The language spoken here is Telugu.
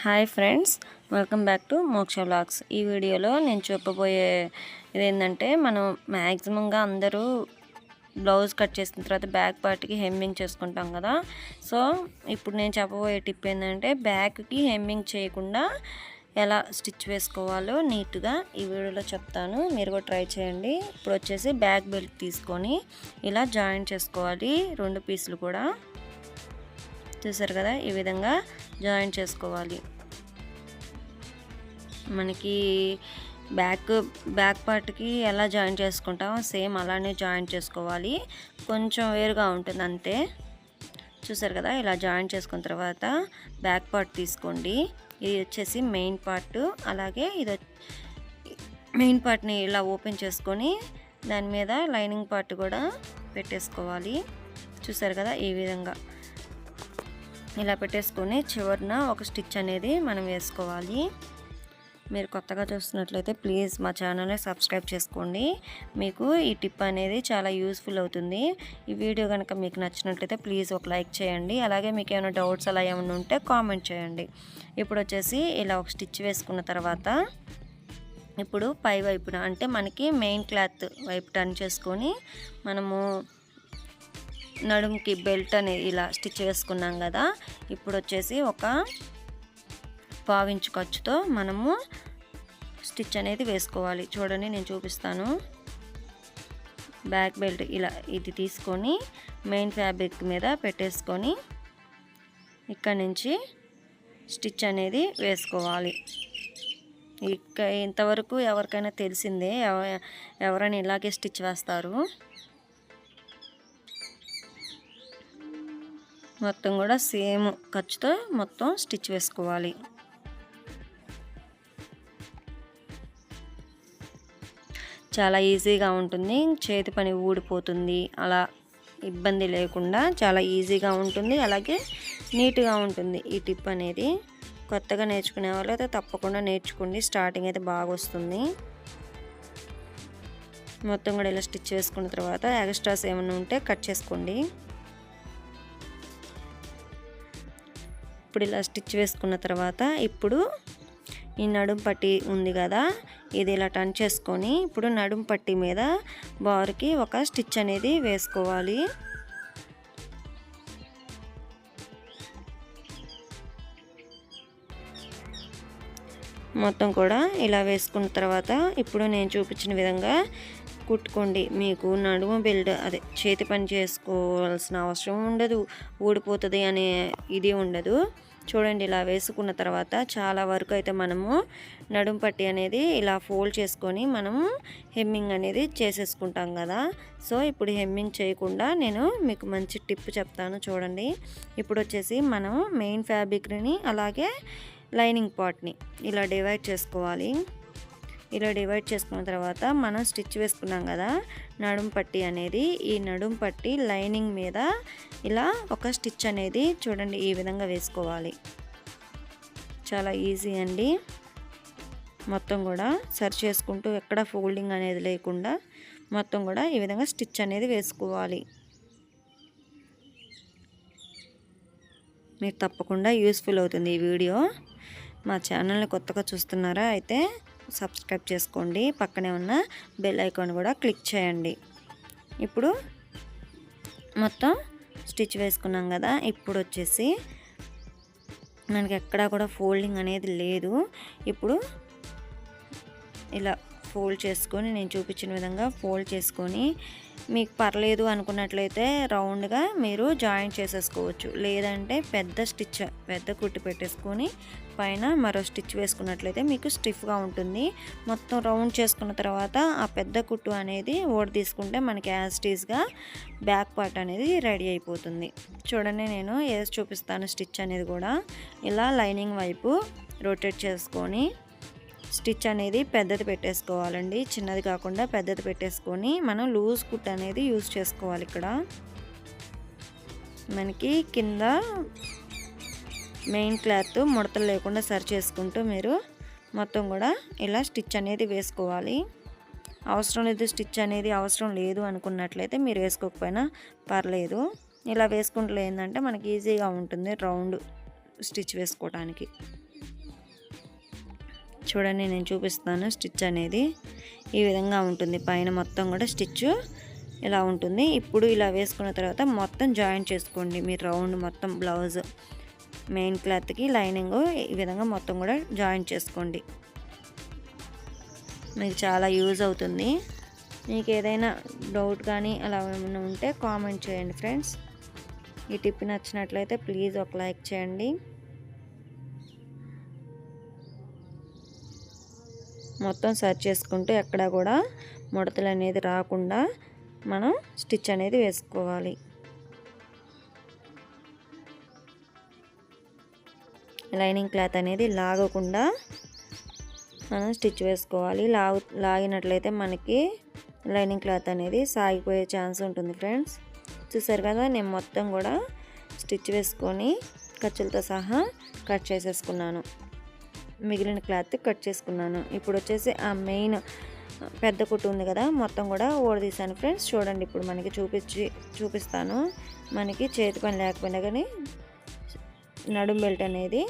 Hi friends welcome back to Moksha blogs ఈ వీడియోలో నేను చెప్పబోయే ఇదేంటంటే మనం మ్యాక్సిమంగా అందరూ బ్లౌజ్ కట్ చేసిన తర్వాత బ్యాక్ పార్ట్కి హెమ్మింగ్ చేసుకుంటాం కదా. సో ఇప్పుడు నేను చెప్పబోయే టిప్ ఏంటంటే బ్యాక్కి హెమ్మింగ్ చేయకుండా ఎలా స్టిచ్ వేసుకోవాలో నీట్గా ఈ వీడియోలో చెప్తాను. మీరు కూడా ట్రై చేయండి. ఇప్పుడు వచ్చేసి బ్యాక్ బెల్ట్ తీసుకొని ఇలా జాయిన్ చేసుకోవాలి. రెండు పీసులు కూడా. చూసారు కదా ఈ విధంగా జాయిన్ చేసుకోవాలి. మనకి బ్యాక్ బ్యాక్ పార్ట్కి ఎలా జాయిన్ చేసుకుంటామో సేమ్ అలానే జాయిన్ చేసుకోవాలి. కొంచెం వేరుగా ఉంటుంది అంతే. చూసారు కదా ఇలా జాయిన్ చేసుకున్న తర్వాత బ్యాక్ పార్ట్ తీసుకోండి. ఇది వచ్చేసి మెయిన్ పార్ట్. అలాగే ఇది మెయిన్ పార్ట్ని ఇలా ఓపెన్ చేసుకొని దాని మీద లైనింగ్ పార్ట్ కూడా పెట్టేసుకోవాలి. చూసారు కదా ఈ విధంగా. ఇలా పెట్టేసుకొని చివరిన ఒక స్టిచ్ అనేది మనం వేసుకోవాలి. మీరు కొత్తగా చూస్తున్నట్లయితే ప్లీజ్ మా ఛానల్ని సబ్స్క్రైబ్ చేసుకోండి. మీకు ఈ టిప్ అనేది చాలా యూస్ఫుల్ అవుతుంది. ఈ వీడియో కనుక మీకు నచ్చినట్లయితే ప్లీజ్ ఒక లైక్ చేయండి. అలాగే మీకు ఏమైనా డౌట్స్ అలా ఏమైనా ఉంటే కామెంట్ చేయండి. ఇప్పుడు వచ్చేసి ఇలా ఒక స్టిచ్ వేసుకున్న తర్వాత ఇప్పుడు పై వైపున అంటే మనకి మెయిన్ క్లాత్ వైపు టర్న్ చేసుకొని మనము నడుముకి బెల్ట్ అనేది ఇలా స్టిచ్ వేసుకున్నాం కదా. ఇప్పుడు వచ్చేసి ఒక పావించు ఖర్చుతో మనము స్టిచ్ అనేది వేసుకోవాలి. చూడండి నేను చూపిస్తాను. బ్యాక్ బెల్ట్ ఇలా ఇది తీసుకొని మెయిన్ ఫ్యాబ్రిక్ మీద పెట్టేసుకొని ఇక్కడ నుంచి స్టిచ్ అనేది వేసుకోవాలి. ఇక ఇంతవరకు ఎవరికైనా తెలిసిందే ఎవరైనా ఇలాగే స్టిచ్ వేస్తారు? మొత్తం కూడా సేమ్ ఖర్చుతో మొత్తం స్టిచ్ వేసుకోవాలి. చాలా ఈజీగా ఉంటుంది. చేతి పని ఊడిపోతుంది. అలా ఇబ్బంది లేకుండా చాలా ఈజీగా ఉంటుంది. అలాగే నీట్గా ఉంటుంది. ఈ టిప్ అనేది కొత్తగా నేర్చుకునే వాళ్ళు అయితే తప్పకుండా నేర్చుకోండి. స్టార్టింగ్ అయితే బాగా వస్తుంది. మొత్తం కూడా ఇలా స్టిచ్ చేసుకున్న తర్వాత ఎక్స్ట్రాస్ ఏమైనా ఉంటే కట్ చేసుకోండి. ఇప్పుడు ఇలా స్టిచ్ వేసుకున్న తర్వాత ఇప్పుడు ఈ నడుం పట్టి ఉంది కదా ఇది ఇలా టర్న్ చేసుకొని ఇప్పుడు నడుం పట్టి మీద బార్కి ఒక స్టిచ్ అనేది వేసుకోవాలి. మొత్తం కూడా ఇలా వేసుకున్న తర్వాత ఇప్పుడు నేను చూపించిన విధంగా కుట్టుకోండి. మీకు నడుము బిల్డ్ అదే చేతి పని చేసుకోవాల్సిన అవసరం ఉండదు. ఊడిపోతుంది అనే ఇది ఉండదు. చూడండి ఇలా వేసుకున్న తర్వాత చాలా వరకు అయితే మనము నడుము పట్టి అనేది ఇలా ఫోల్డ్ చేసుకొని మనము హెమ్మింగ్ అనేది చేసేసుకుంటాం కదా. సో ఇప్పుడు హెమ్మింగ్ చేయకుండా నేను మీకు మంచి టిప్ చెప్తాను చూడండి. ఇప్పుడు వచ్చేసి మనం మెయిన్ ఫ్యాబ్రిక్ని అలాగే లైనింగ్ పార్ట్ని ఇలా డివైడ్ చేసుకోవాలి. ఇలా డివైడ్ చేసుకున్న తర్వాత మనం స్టిచ్ వేసుకున్నాం కదా నడుం పట్టి అనేది ఈ నడుం పట్టి లైనింగ్ మీద ఇలా ఒక స్టిచ్ అనేది చూడండి ఈ విధంగా వేసుకోవాలి. చాలా ఈజీ అండి. మొత్తం కూడా సరి చేసుకుంటూ ఎక్కడ ఫోల్డింగ్ అనేది లేకుండా మొత్తం కూడా ఈ విధంగా స్టిచ్ అనేది వేసుకోవాలి. మీరు తప్పకుండా యూస్ఫుల్ అవుతుంది ఈ వీడియో. మా ఛానల్ని కొత్తగా చూస్తున్నారా అయితే సబ్స్క్రైబ్ చేసుకోండి. పక్కనే ఉన్న బెల్ ఐకాన్ కూడా క్లిక్ చేయండి. ఇప్పుడు మొత్తం స్టిచ్ వేసుకున్నాం కదా. ఇప్పుడు వచ్చేసి మనకి ఎక్కడా కూడా ఫోల్డింగ్ అనేది లేదు. ఇప్పుడు ఇలా ఫోల్డ్ చేసుకొని నేను చూపించిన విధంగా ఫోల్డ్ చేసుకొని మీకు పర్లేదు అనుకున్నట్లయితే రౌండ్గా మీరు జాయింట్ చేసేసుకోవచ్చు. లేదంటే పెద్ద స్టిచ్ పెద్ద కుట్టు పెట్టేసుకొని పైన మరో స్టిచ్ వేసుకున్నట్లయితే మీకు స్టిఫ్గా ఉంటుంది. మొత్తం రౌండ్ చేసుకున్న తర్వాత ఆ పెద్ద కుట్టు అనేది ఓడి తీసుకుంటే మనకి యాస్టీస్గా బ్యాక్ పార్ట్ అనేది రెడీ అయిపోతుంది. చూడండి నేను వేసి చూపిస్తాను స్టిచ్ అనేది కూడా. ఇలా లైనింగ్ వైపు రొటేట్ చేసుకొని స్టిచ్ అనేది పెద్దది పెట్టేసుకోవాలండి. చిన్నది కాకుండా పెద్దది పెట్టేసుకొని మనం లూజ్ కుట్ అనేది యూజ్ చేసుకోవాలి ఇక్కడ. మనకి కింద మెయిన్ క్లాత్ ముడతలు లేకుండా సరి చేసుకుంటూ మీరు మొత్తం కూడా ఇలా స్టిచ్ అనేది వేసుకోవాలి. అవసరం లేదు స్టిచ్ అనేది అవసరం లేదు అనుకున్నట్లయితే మీరు వేసుకోకపోయినా పర్లేదు. ఇలా వేసుకుంటే ఏంటంటే మనకి ఈజీగా ఉంటుంది రౌండ్ స్టిచ్ వేసుకోవడానికి చూడండి నేను చూపిస్తాను స్టిచ్ అనేది. ఈ విధంగా ఉంటుంది. పైన మొత్తం కూడా స్టిచ్ ఇలా ఉంటుంది. ఇప్పుడు ఇలా వేసుకున్న తర్వాత మొత్తం జాయిన్ చేసుకోండి. మీరు రౌండ్ మొత్తం బ్లౌజ్ మెయిన్ క్లాత్కి లైనింగ్ ఈ విధంగా మొత్తం కూడా జాయిన్ చేసుకోండి. మీకు చాలా యూజ్ అవుతుంది. మీకు ఏదైనా డౌట్ కానీ అలా ఏమైనా ఉంటే కామెంట్ చేయండి ఫ్రెండ్స్. ఈ టిప్ నచ్చినట్లయితే ప్లీజ్ ఒక లైక్ చేయండి. మొత్తం సర్చ్ చేసుకుంటూ ఎక్కడ కూడా ముడతలు అనేది రాకుండా మనం స్టిచ్ అనేది వేసుకోవాలి. లైనింగ్ క్లాత్ అనేది లాగకుండా మనం స్టిచ్ వేసుకోవాలి. లాగు లాగినట్లయితే మనకి లైనింగ్ క్లాత్ అనేది సాగిపోయే ఛాన్స్ ఉంటుంది ఫ్రెండ్స్. చూసారు కదా నేను మొత్తం కూడా స్టిచ్ వేసుకొని ఖర్చులతో సహా కట్ చేసేసుకున్నాను. మిగిలిన క్లాత్ కట్ చేసుకున్నాను. ఇప్పుడు వచ్చేసి ఆ మెయిన్ పెద్ద కుట్టు ఉంది కదా మొత్తం కూడా ఓడదీశాను ఫ్రెండ్స్. చూడండి ఇప్పుడు మనకి చూపించి చూపిస్తాను. మనకి చేతి పని లేకపోయినా కానీ నడుం బెల్ట్ అనేది